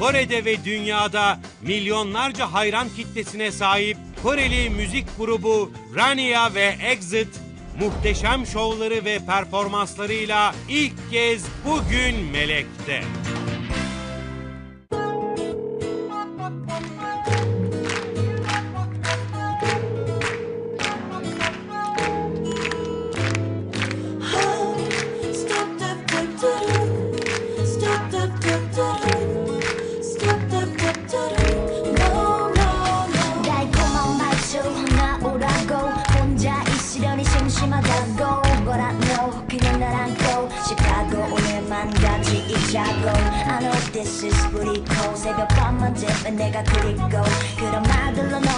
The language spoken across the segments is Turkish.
Kore'de ve dünyada milyonlarca hayran kitlesine sahip Koreli müzik grubu Rania ve Exit muhteşem şovları ve performanslarıyla ilk kez bugün Melek'te. 내가 그립고 그런 말들로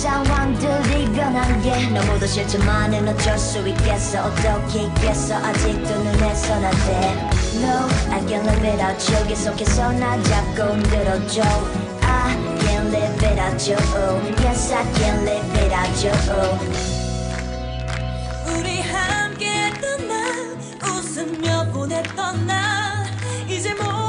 상황들이 변한 게 너무도 싫지만은 어쩔 수 있겠어. 어떻게 있겠어? 아직도 눈에서 나대 No, I can't live it out you. 계속해서 나 잡고 흔들어줘. I can't live it out you. Yes, I can't live it out you. 우리 함께 했던 날 웃으며 보냈던 날 이제 뭐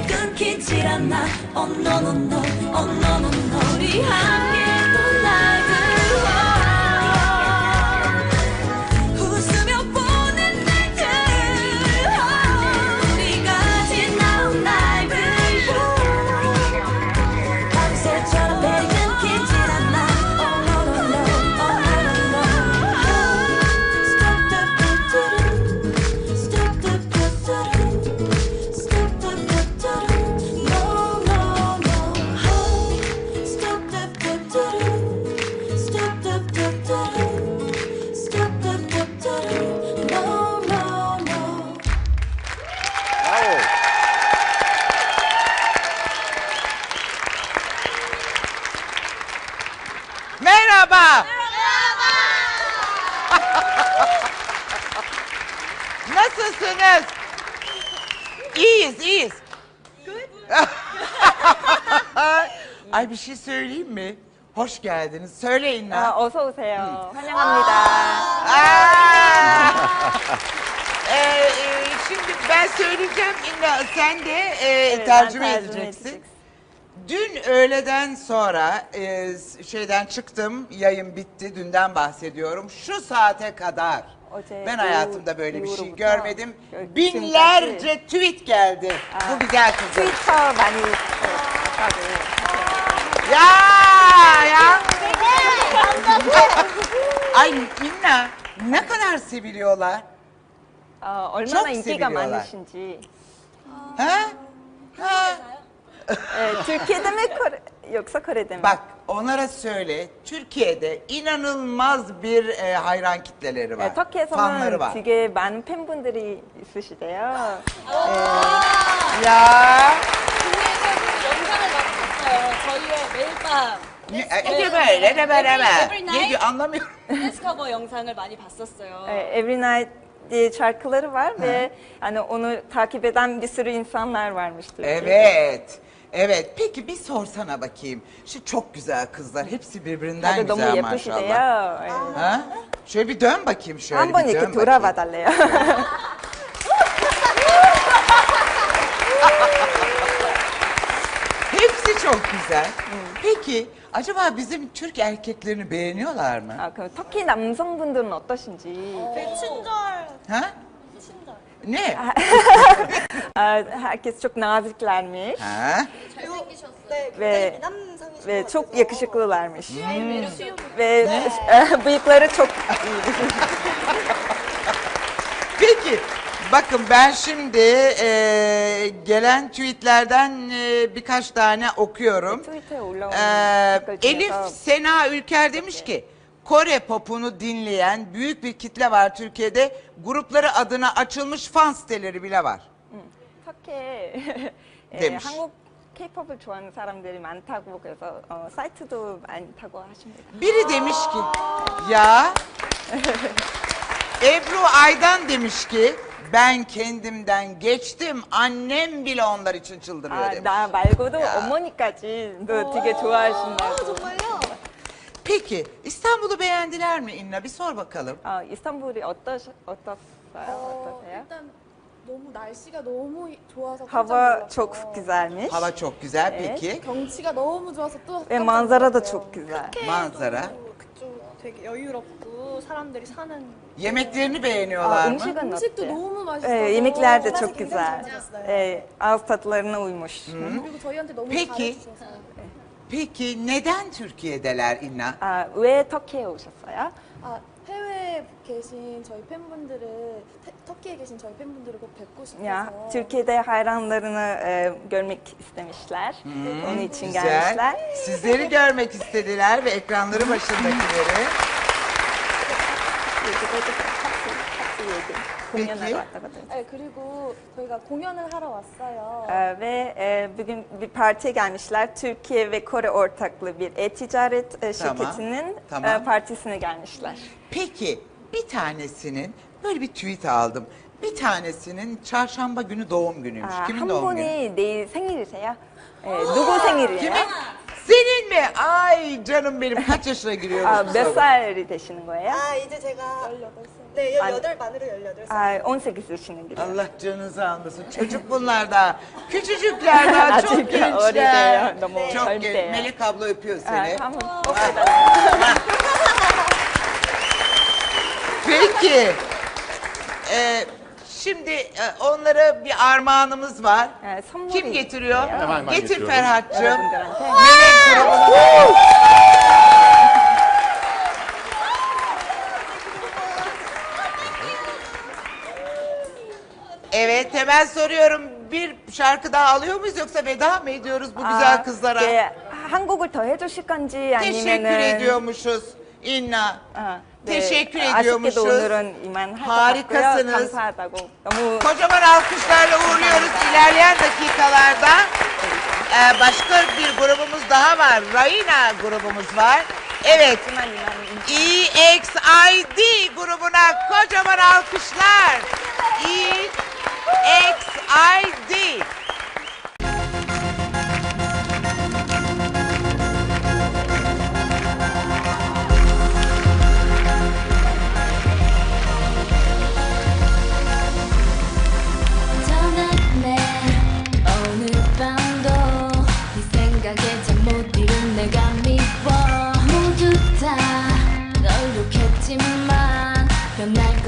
날 끊기질 않아 Oh no no no, oh no no no 우리 함께 Ay bir şey söyleyeyim mi? Hoş geldiniz. Söyleyin lan. 아, 어서 오세요. 환영합니다. Ee, e, şimdi ben söyleyeceğim. İlla sen de e, 네, tercüme 난 잘좀 edeceksin. 해주세요. Dün öğleden sonra e, s- şeyden çıktım, yayın bitti, dünden bahsediyorum. Şu saate kadar Oce, ben hayatımda böyle bir şey Euro'da görmedim. gö- Binlerce tweet geldi. Bu güzel kızım. 트위터 많이 부탁드려요. Ya ya. Ay Minna ne kadar seviliyorlar. 어, 얼마나 Çok 인기가 Ha? Ha? Ee, Türkiye'de mi Kore, yoksa Kore'de mi? Bak onlara söyle Türkiye'de inanılmaz bir e, hayran kitleleri var. E, 예, 터키에서는 Fanları var. 되게 많은 팬분들이 있으시대요. 예, Ya. 영상을 많이 봤어요. 저희의 매일 밤 Ne, ne böyle ne böyle Every Ne night. diyor anlamıyorum. 댄스 커버 영상을 많이 봤었어요. 예, Every Night diye şarkıları var ve hani onu takip eden bir sürü insanlar varmış Türkiye'de. Evet. Evet. Peki bir sorsana bakayım. Şu çok güzel kızlar. Hepsi birbirinden 다들 너무 güzel maşallah. 예쁘시대요. 예. Ha? Şöyle bir dön bakayım şöyle 한번 bir 이렇게 dön 돌아봐 bakayım. 달래요. Hepsi çok güzel. Peki acaba bizim Türk erkeklerini beğeniyorlar mı? 아, 그럼 터키 남성분들은 어떠신지. 친절. Ha? Ne? 아, herkes çok naziklermiş Ha? ve ve çok yakışıklılarmış. Ve e, bıyıkları çok iyi. Peki bakın ben şimdi e, gelen tweetlerden e, birkaç tane okuyorum. 트위터에 올라온 Ee, 댓글 Elif 중에서 Sena Ülker demiş ki Kore popunu dinleyen büyük bir kitle var Türkiye'de. Grupları adına açılmış fan siteleri bile var. 터키에 예, demiş. 한국 K-팝을 좋아하는 사람들이 많다고 그래서 어, 사이트도 많다고 하십니다. Biri demiş ki ya Ebru Aydan demiş ki ben kendimden geçtim annem bile onlar için çıldırıyor 아, demiş. 나 말고도 야. 어머니까지도 되게 좋아하신다고. Peki İstanbul'u beğendiler mi İnna bir sor bakalım. 어, 이스탄불이 어떠, 어떻어요? 어떠세요? 일단 너무 날씨가 너무 좋아서 깜짝 Hava 놀랐어요. çok güzelmiş. Hava çok güzel Evet. peki. 경치가 너무 좋아서 또 ve 깜짝 manzara da 놀랐어요. çok güzel. Manzara. 그쪽 되게 여유롭고 사람들이 사는 Yemeklerini 아, beğeniyorlar mı? 음식은 음식도 어때요? 너무 맛있어서 예, yemekler de 맛이 çok 굉장히 güzel. 잘 맞았어요. 예, ağız tatlarına uymuş. 그리고 저희한테 너무 Peki. 잘해주셔서 Peki neden Türkiye'deler İnna? 아, 왜 터키에 오셨어요? 아, 해외 에 계신 저희 팬분들을 태- 터키에 계신 저희 팬분들을 꼭 뵙고 싶어서 Ya, Türkiye'de hayranlarını e, görmek istemişler. Onun için Güzel. gelmişler. Sizleri görmek istediler ve ekranları başındakileri. 여기도 같이, 같이 얘기. 공연하러 Peki. 왔다거든요. 네, 그리고 저희가 공연을 하러 왔어요. Ee, ve e, bugün bir partiye gelmişler. Türkiye ve Kore ortaklı bir e-ticaret e, Tamam, şirketinin tamam. e, partisine gelmişler. Peki bir tanesinin böyle bir tweet aldım. Bir tanesinin çarşamba günü doğum günüymüş. 아, Kimin 한 doğum günü? 분이 내일 생일이세요? 예, 누구 생일이에요? Kimin? Senin mi? Ay canım benim kaç yaşına giriyormuş 아, bu 몇 sabah? 살이 되시는 거예요? 아 이제 제가 18살 네 18 만으로 18살 아, 18이시는 거예요. Allah canınızı almasın. Çocuk bunlar da. Küçücükler daha çok Azıcık gençler. öyle 너무 Çok genç. 젊대요. Melek abla öpüyor 아, seni. 한번 뽑아달라요. Peki. Ee, şimdi e, onlara bir armağanımız var. 예, 선물이 Kim getiriyor? 있어요. Hemen ben Getir getiriyorum. Ferhat'cığım. 여러분들한테. Melek grubuna. Evet hemen soruyorum. Bir şarkı daha alıyor muyuz yoksa veda mı ediyoruz bu güzel 아, kızlara? 예, 한 곡을 더 해주실 건지 Teşekkür 아니면은 ediyormuşuz. İnna. 아, Teşekkür 아쉽게도 ediyormuşuz. 오늘은 이만 할 것 같고요. Harikasınız. 감사하다고. 너무 Kocaman alkışlarla uğurluyoruz ilerleyen dakikalarda. Ee, başka bir grubumuz daha var. Raina grubumuz var. Evet. 하지만 이만 EXID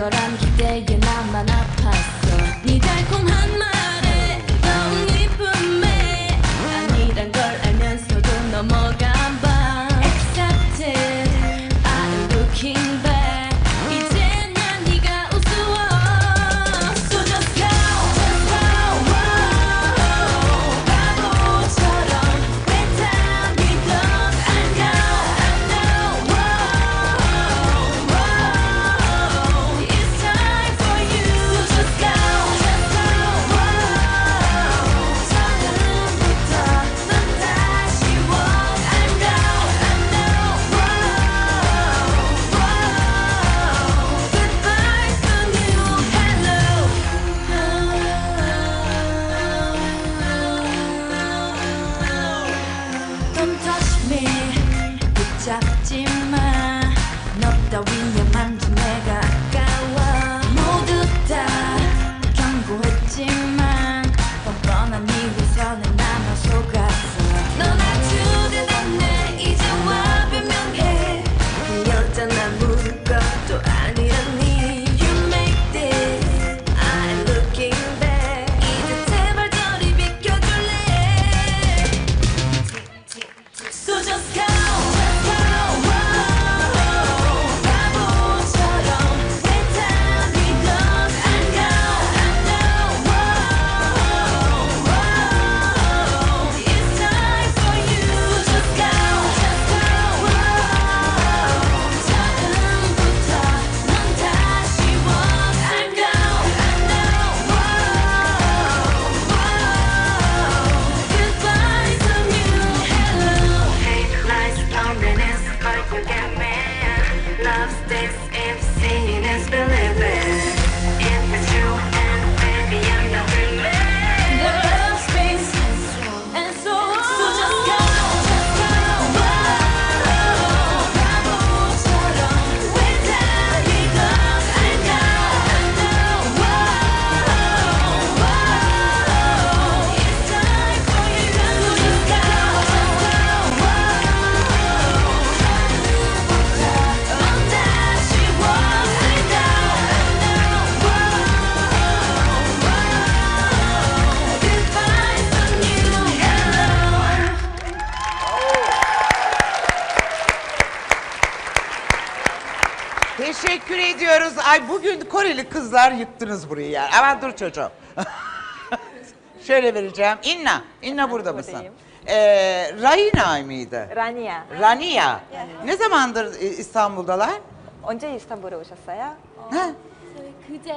거란 기대에 나만 아팠어. 네 달콤한 teşekkür ediyoruz. Ay bugün Koreli kızlar yıktınız burayı yani. Aman dur çocuğum. Şöyle vereceğim. İnna. İnna burada mısın? buradayım. Ee, Raina mıydı? Rania. Rania. Ne zamandır e, İstanbul'dalar? 언제 이스탄불에 오셨어요? Ha? 그제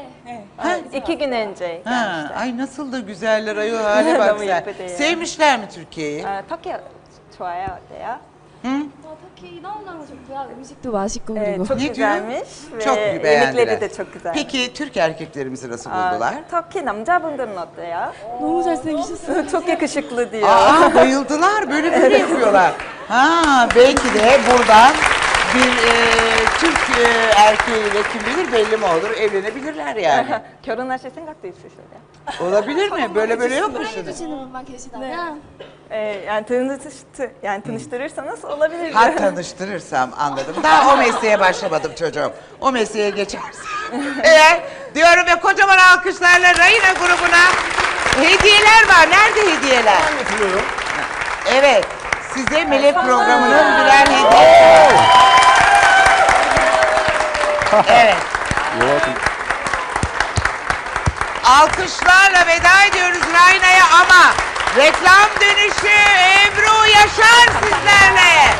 Ha? İki gün önce Ha, gelmişler. ay nasıl da güzeller ayol hale bak Namu sen. yapıdı ya. Sevmişler mi Türkiye'yi? 아, 터키 좋아요. 어때요? 어, 터키 너무너무 좋고요. 음식도 맛있고 네, 그리고 çok Ne diyor? güzelmiş. ve Çok yemekleri beğendiler. de çok güzel. Peki Türk erkeklerimizi nasıl 아, buldular? 터키 남자분들은 어때요? 너무 잘생기셨어요. çok yakışıklı diyor. Aa bayıldılar böyle böyle yapıyorlar. Ha belki de buradan bir e, Türk e, erkeğiyle kim bilir belli mi olur evlenebilirler yani. 결혼하실 생각도 있으신가요? Olabilir mi? Böyle böyle yok mu şimdi? 해주시는 분만 계시다면 Ee, yani tanıştı, yani tanıştırırsanız olabilir. Ha tanıştırırsam anladım. Daha o mesleğe başlamadım çocuğum. O mesleğe geçersin. Eğer diyorum ya kocaman alkışlarla Rayna grubuna hediyeler var. Nerede hediyeler? Evet. Size Melek programının birer hediyesi. Evet. Alkışlarla veda ediyoruz Rayna'ya ama reklam dönüşü Ebru Yaşar sizlerle.